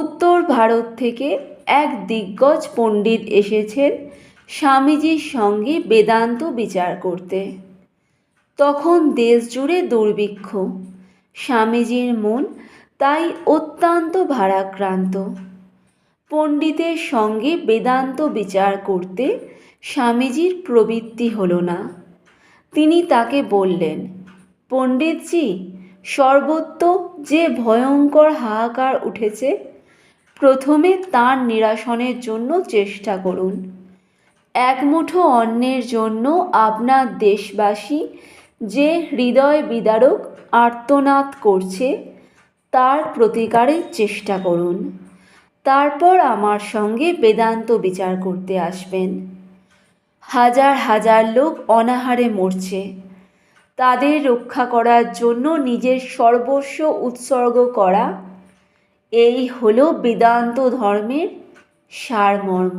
উত্তর ভারত থেকে এক দিগ্গজ পণ্ডিত এসেছেন স্বামীজির সঙ্গে বেদান্ত বিচার করতে। তখন দেশ জুড়ে দুর্ভিক্ষ। স্বামীজির মন তাই অত্যন্ত ভারাক্রান্ত। পণ্ডিতের সঙ্গে বেদান্ত বিচার করতে স্বামীজির প্রবৃত্তি হলো না। তিনি তাকে বললেন, পণ্ডিতজি, সর্বত্র যে ভয়ঙ্কর হাহাকার উঠেছে প্রথমে তার নিরাসনের জন্য চেষ্টা করুন। এক মুঠো অন্নের জন্য আপনার দেশবাসী যে হৃদয় বিদারক আর্তনাদ করছে, তার প্রতিকারের চেষ্টা করুন। তারপর আমার সঙ্গে বেদান্ত বিচার করতে আসবেন। হাজার হাজার লোক অনাহারে মরছে। তাদের রক্ষা করার জন্য নিজের সর্বস্ব উৎসর্গ করা এই হলো বেদান্ত ধর্মের সারমর্ম।